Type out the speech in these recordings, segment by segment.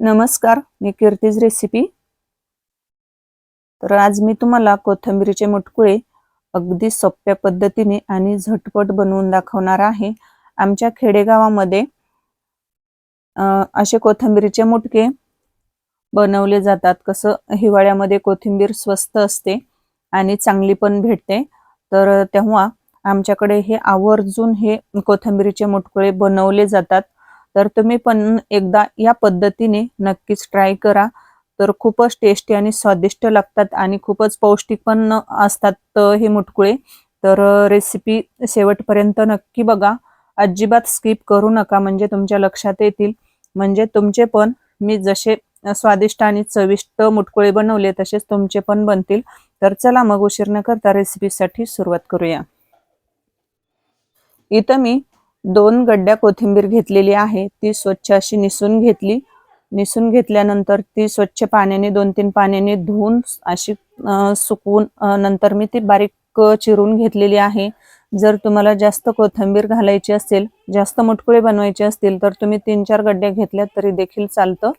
नमस्कार मी कीर्तीज रेसिपी तर आज मी तुम्हाला कोथिंबीरीचे मुटकुळे अगदी सोप्या पद्धतीने आणि झटपट बनवून दाखवणार आहे. आमच्या खेडेगावामध्ये असे कोथिंबीरीचे मुटके बनवले जातात. कसं हिवाळ्यामध्ये कोथिंबीर स्वस्त असते आणि चांगली पण भेटते. तर तेव्हा आमच्याकडे हे आवर्जून हे कोथिंबीरीचे मुटकुळे बनवले जातात. तर तुम्ही पण एकदा या पद्धतीने नक्कीच ट्राय करा. तर खूपच टेस्टी आणि स्वादिष्ट लागतात आणि खूपच पौष्टिक पण असतात हे मुटकुळे. तर रेसिपी शेवटपर्यंत नक्की बघा. अजिबात स्किप करू नका म्हणजे तुमच्या लक्षात येतील. म्हणजे तुमचे पण मी जसे स्वादिष्ट आणि चविष्ट मुटकुळे बनवले तसेच तुमचे पण बनतील. तर चला मग उशीर न करता रेसिपीसाठी सुरुवात करूया. इथं मी दोन गड्ड्या कोथिंबीर घेतलेली आहे. ती स्वच्छ अशी निसून घेतली. निसून घेतल्यानंतर ती स्वच्छ पाण्याने दोन तीन पाण्याने धुवून अशी सुकवून नंतर मी ती बारीक चिरून घेतलेली आहे. जर तुम्हाला जास्त कोथिंबीर घालायची असेल जास्त मुटकुळे बनवायचे असतील तर तुम्ही तीन चार गड्ड्या घेतल्या तरी देखील चालतं.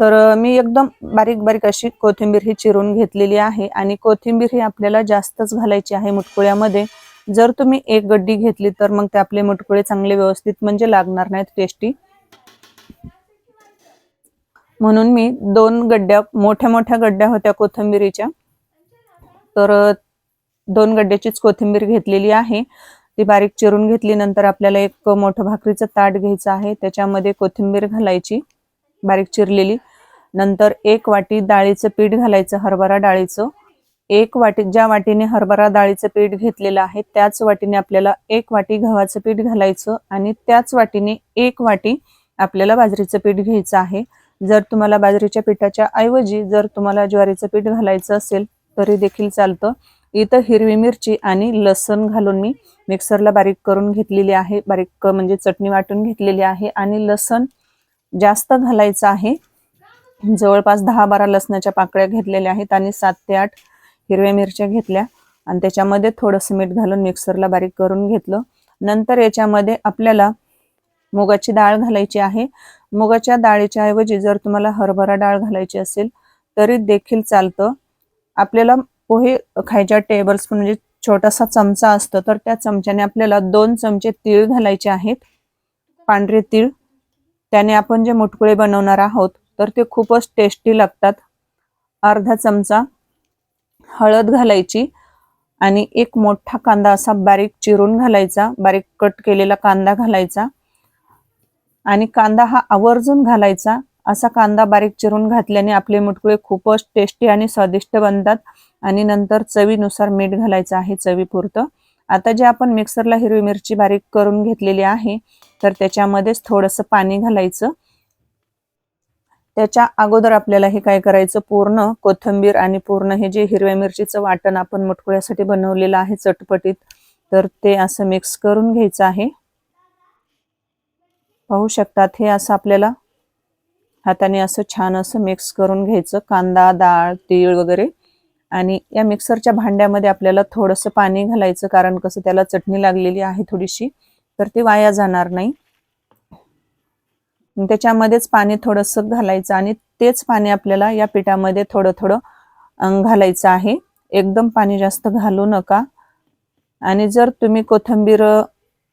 तर मी एकदम बारीक बारीक अशी कोथिंबीर ही चिरून घेतलेली आहे. आणि कोथिंबीर ही आपल्याला जास्तच घालायची आहे मुटकुळ्यामध्ये. जर तुम्ही एक गड्डी घेतली तर मग ते आपले मुटकुळे चांगले व्यवस्थित म्हणजे लागणार नाहीत टेस्टी म्हणून मी दोन गड्ड्या मोठ्या मोठ्या गड्ड्या होत्या कोथिंबीरीच्या. तर दोन गड्ड्याचीच कोथिंबीर घेतलेली आहे. ती बारीक चिरून घेतली नंतर आपल्याला एक मोठं भाकरीचं ताट घ्यायचं आहे. त्याच्यामध्ये कोथिंबीर घालायची बारीक चिरलेली. नंतर एक वाटी डाळीचं पीठ घालायचं हरभरा डाळीचं. एक वाटी ज्या वाटीने हरभरा डाळीचं पीठ घेतलेलं आहे त्याच वाटीने आपल्याला एक वाटी गव्हाचं पीठ घालायचं आणि त्याच वाटीने एक वाटी आपल्याला बाजरीचं पीठ घ्यायचं आहे. जर तुम्हाला बाजरीच्या पिठाच्या ऐवजी जर तुम्हाला ज्वारीचं पीठ घालायचं असेल तरी देखील चालतं. इथं हिरवी मिरची आणि लसण घालून मी मिक्सरला बारीक करून घेतलेली आहे. बारीक म्हणजे चटणी वाटून घेतलेली आहे आणि लसण जास्त घालायचं आहे. जवळपास दहा बारा लसणाच्या पाकळ्या घेतलेल्या आहेत आणि सात ते आठ हिरव्या मिरच्या घेतल्या आणि त्याच्यामध्ये थोडंसं मीठ घालून मिक्सरला बारीक करून घेतलं. नंतर याच्यामध्ये आपल्याला मुगाची डाळ घालायची आहे. मुगाच्या डाळीच्या ऐवजी जर तुम्हाला हरभरा डाळ घालायची असेल तरी देखील चालतं. आपल्याला पोहे खायच्या टेबल स्पून म्हणजे छोटासा चमचा असतो तर त्या चमच्याने आपल्याला दोन चमचे तीळ घालायचे आहेत. पांढरे तीळ. त्याने आपण जे मुटकुळे बनवणार आहोत तर ते खूपच टेस्टी लागतात. अर्धा चमचा. हळद घालायची आणि एक मोठा कांदा असा बारीक चिरून घालायचा बारीक कट केलेला कांदा घालायचा. आणि कांदा हा आवर्जून घालायचा. असा कांदा बारीक चिरून घातल्याने आपले मुटकुळे खूपच टेस्टी आणि स्वादिष्ट बनतात. आणि नंतर चवीनुसार मीठ घालायचं आहे चवीपुरतं. आता जे आपण मिक्सरला हिरवी मिरची बारीक करून घेतलेली आहे तर त्याच्यामध्येच थोडंसं पाणी घालायचं. त्याच्या अगोदर आपल्याला हे काय करायचं? पूर्ण कोथंबीर आणि पूर्ण हे जे हिरव्या मिरचीचं वाटण आपण मटकुळ्यासाठी बनवलेलं आहे चटपटीत तर ते असं मिक्स करून घ्यायचं आहे. पाहू शकतात हे असं आपल्याला हाताने असं छान असं मिक्स करून घ्यायचं. कांदा डाळ तीळ वगैरे. आणि या मिक्सरच्या भांड्यामध्ये आपल्याला थोडंसं पाणी घालायचं कारण कसं त्याला चटणी लागलेली आहे थोडीशी तर ती वाया जाणार नाही. त्याच्यामध्येच पाणी थोडंसं घालायचं आणि तेच पाणी आपल्याला या पिठामध्ये थोडं थोडं घालायचं आहे. एकदम पाणी जास्त घालू नका. आणि जर तुम्ही कोथिंबीर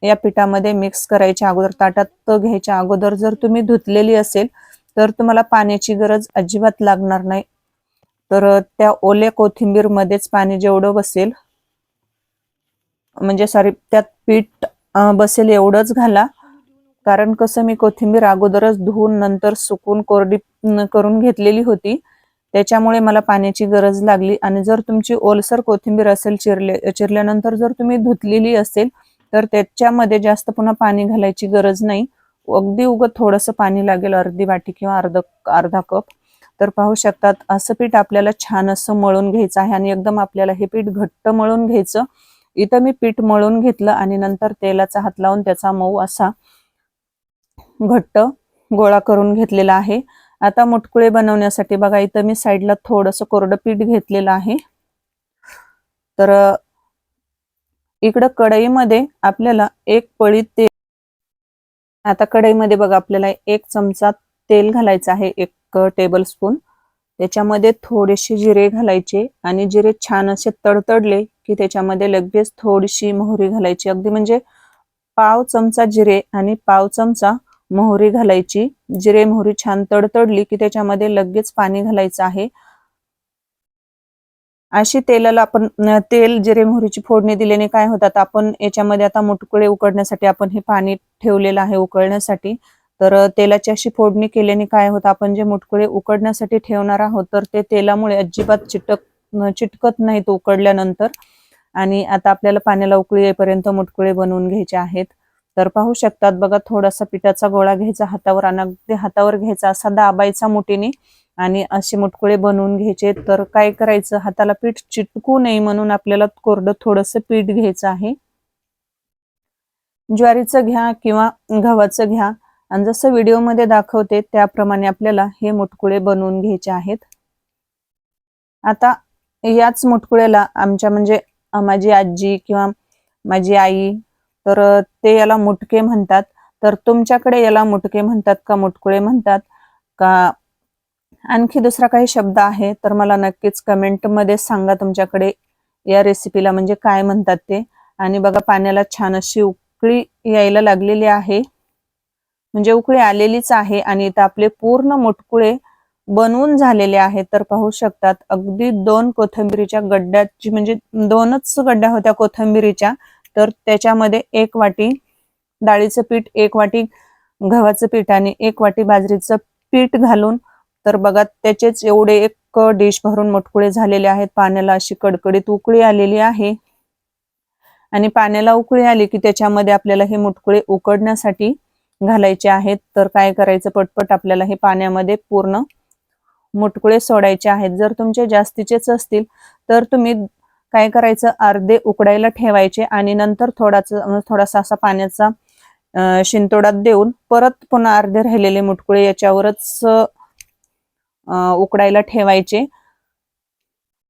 या पिठामध्ये मिक्स करायच्या अगोदर ताटात घ्यायच्या अगोदर जर तुम्ही धुतलेली असेल तर तुम्हाला पाण्याची गरज अजिबात लागणार नाही. तर त्या ओल्या कोथिंबीरमध्येच पाणी जेवढं बसेल म्हणजे सॉरी त्यात पीठ बसेल एवढंच घाला. कारण कसं मी कोथिंबीर अगोदरच धुवून नंतर सुकून कोरडी करून घेतलेली होती. त्याच्यामुळे मला पाण्याची गरज लागली. आणि जर तुमची ओलसर कोथिंबीर असेल चिरले चिरल्यानंतर जर तुम्ही धुतलेली असेल तर त्याच्यामध्ये जास्त पुन्हा पाणी घालायची गरज नाही. अगदी उगत थोडंसं पाणी लागेल अर्धी वाटी किंवा अर्ध अर्धा कप. तर पाहू शकतात असं पीठ आपल्याला छान असं मळून घ्यायचं आहे आणि एकदम आपल्याला हे पीठ घट्ट मळून घ्यायचं. इथं मी पीठ मळून घेतलं आणि नंतर तेलाचा हात लावून त्याचा मऊ असा घट्ट गोळा करून घेतलेला आहे. आता मुटकुळे बनवण्यासाठी बघा इथं मी साईडला थोडंसं कोरडं पीठ घेतलेलं आहे. तर इकडं कढईमध्ये आपल्याला एक पळी तेल आता कढईमध्ये बघा आपल्याला एक चमचा तेल घालायचं आहे एक टेबल स्पून त्याच्यामध्ये थोडेसे जिरे घालायचे आणि जिरे छान असे तडतडले की त्याच्यामध्ये लगेच थोडीशी मोहरी घालायची. अगदी म्हणजे पाव चमचा जिरे आणि पाव चमचा मोहरी घालायची. जिरे मोहरी छान तडतडली की त्याच्यामध्ये लगेच पाणी घालायचं आहे. अशी तेलाला आपण तेल जिरे मोहरीची फोडणी दिल्याने काय होतात आपण याच्यामध्ये आता मुटकुळे उकडण्यासाठी आपण हे पाणी ठेवलेलं आहे उकळण्यासाठी. तर तेलाची अशी फोडणी केल्याने काय होतं आपण जे मुटकुळे उकडण्यासाठी ठेवणार आहोत तर ते तेलामुळे अजिबात चिटक चिटकत नाहीत उकडल्यानंतर. आणि आता आपल्याला पाण्याला उकळी येईपर्यंत मुटकुळे बनवून घ्यायचे आहेत. तर पाहू शकतात बघा थोडासा पिठाचा गोळा घ्यायचा हातावर आणि अगदी हातावर घ्यायचा असा दाबायचा मुठीने आणि असे मुटकुळे बनवून घ्यायचे. तर काय करायचं हाताला पीठ चिटकू नये म्हणून आपल्याला कोरडं थोडस पीठ घ्यायचं आहे. ज्वारीचं घ्या किंवा गव्हाचं घ्या. आणि जसं व्हिडिओमध्ये दाखवते त्याप्रमाणे आपल्याला हे मुटकुळे बनवून घ्यायचे आहेत. आता याच मुटकुळ्याला आमच्या म्हणजे माझी आजी किंवा माझी आई तर ते याला मुटके म्हणतात. तर तुमच्याकडे याला मुटके म्हणतात का मुटकुळे म्हणतात? का? आणखी दुसरा काही शब्द आहे तर मला नक्कीच कमेंटमध्ये सांगा तुमच्याकडे या रेसिपीला म्हणजे काय म्हणतात ते. आणि बघा पाण्याला छान अशी उकळी यायला लागलेली आहे. म्हणजे उकळी आलेलीच आहे आणि इथं आपले पूर्ण मुटकुळे बनवून झालेले आहेत. तर पाहू शकतात अगदी दोन कोथिंबीरीच्या गड्ड्याची म्हणजे दोनच गड्ड्या होत्या कोथिंबीरीच्या. तर त्याच्यामध्ये एक वाटी डाळीचं पीठ एक वाटी गव्हाचं पीठ आणि एक वाटी बाजरीचं पीठ घालून तर बघा त्याचेच एवढे एक डिश भरून मुटकुळे झालेले आहेत. पाण्याला अशी कडकडीत उकळी आलेली आहे. आणि पाण्याला उकळी आली की त्याच्यामध्ये आपल्याला हे मुटकुळे उकडण्यासाठी घालायचे आहेत. तर काय करायचं? पटपट आपल्याला हे पाण्यामध्ये पूर्ण मुटकुळे सोडायचे आहेत. जर तुमचे जास्तीचेच असतील तर तुम्ही काय करायचं? अर्धे उकडायला ठेवायचे आणि नंतर थोडाच थोडासा असा पाण्याचा शिंतोडात देऊन परत पुन्हा अर्धे राहिलेले मुटकुळे याच्यावरच उकडायला ठेवायचे.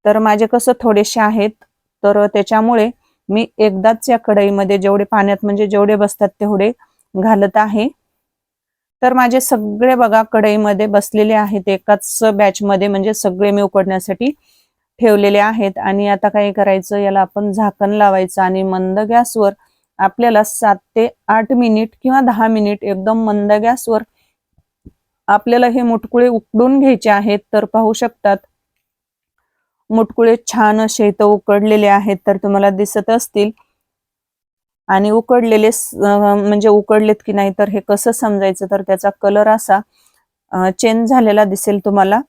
तर माझे कसं थोडेसे आहेत तर त्याच्यामुळे मी एकदाच या कढईमध्ये जेवढे पाण्यात म्हणजे जेवढे बसतात तेवढे घालत आहे. तर माझे सगळे बघा कढईमध्ये बसलेले आहेत एकाच बॅचमध्ये म्हणजे सगळे मी उकडण्यासाठी. ठेवलेले आहेत आणि आता काय करायचं याला आपण झाकण लावायचं आणि मंद गॅसवर आपल्याला सात ते आठ मिनिट किंवा दहा मिनिट एकदम मंद गॅसवर आपल्याला हे मुटकुळे उकडून घ्यायचे आहेत. तर पाहू शकतात मुटकुळे छान असे इथं उकडलेले आहेत. तर तुम्हाला दिसत असतील. आणि उकडलेले म्हणजे उकडलेत की नाही तर हे कसं समजायचं? तर त्याचा कलर असा चेंज झालेला दिसेल तुम्हाला.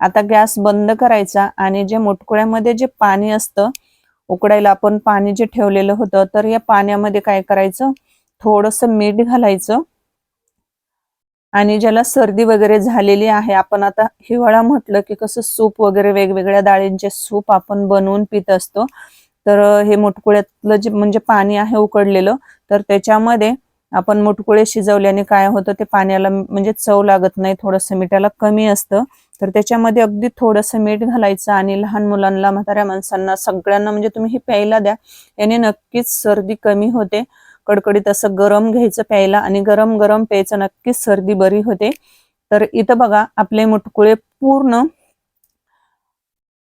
आता गॅस बंद करायचा आणि जे मुटकुळ्यामध्ये जे पाणी असतं उकडायला आपण पाणी जे ठेवलेलं होतं तर या पाण्यामध्ये काय करायचं? थोडस मीठ घालायचं. आणि ज्याला सर्दी वगैरे झालेली आहे आपण आता हिवाळा म्हटलं की कसं सूप वगैरे वेगवेगळ्या डाळींचे सूप आपण बनवून पित असतो. तर हे मुटकुळ्यातलं जे म्हणजे पाणी आहे उकडलेलं तर त्याच्यामध्ये आपण मुटकुळे शिजवल्याने काय होतं ते पाण्याला म्हणजे चव लागत नाही थोडंसं मिठाला कमी असतं. तर त्याच्यामध्ये अगदी थोडंसं मीठ घालायचं आणि लहान मुलांना म्हाताऱ्या माणसांना सगळ्यांना म्हणजे तुम्ही हे प्यायला द्या. याने नक्कीच सर्दी कमी होते. कडकडीत असं गरम घ्यायचं प्यायला आणि गरम गरम प्यायचं नक्कीच सर्दी बरी होते. तर इथं बघा आपले मुटकुळे पूर्ण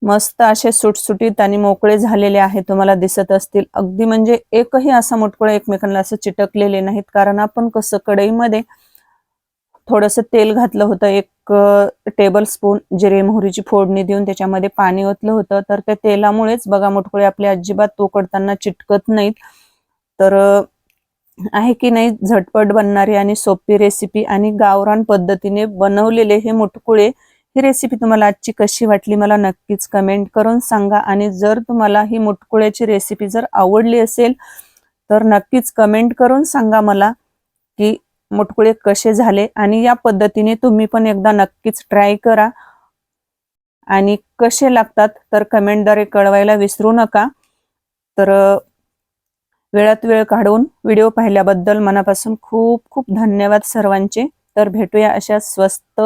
मस्त असे सुटसुटीत आणि मोकळे झालेले आहे तुम्हाला दिसत असतील. अगदी म्हणजे एकही असा मुटकुळे एकमेकांना असं चिटकलेले नाहीत कारण आपण कसं कढईमध्ये थोडस तेल घातलं होतं एक टेबल स्पून जिरे मोहरीची फोडणी देऊन त्याच्यामध्ये पाणी ओतलं होतं. तर त्या तेलामुळेच बघा मुटकुळे आपले अजिबात तोकडताना चिटकत नाहीत. तर आहे की नाही झटपट बनणारी आणि सोपी रेसिपी आणि गावरान पद्धतीने बनवलेले हे मुटकुळे ही रेसिपी तुम्हाला आजची कशी वाटली मला नक्कीच कमेंट करून सांगा. आणि जर तुम्हाला ही मुटकुळ्याची रेसिपी जर आवडली असेल तर नक्कीच कमेंट करून सांगा मला की मुटकुळे कसे झाले आणि या पद्धतीने तुम्ही पण एकदा नक्कीच ट्राय करा. आणि कसे लागतात तर कमेंटद्वारे कळवायला विसरू नका. तर वेळात वेळ काढून व्हिडिओ पाहिल्याबद्दल मनापासून खूप खूप धन्यवाद सर्वांचे. तर भेटूया अशा स्वस्त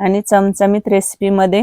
आणि चमचमीत रेसिपीमध्ये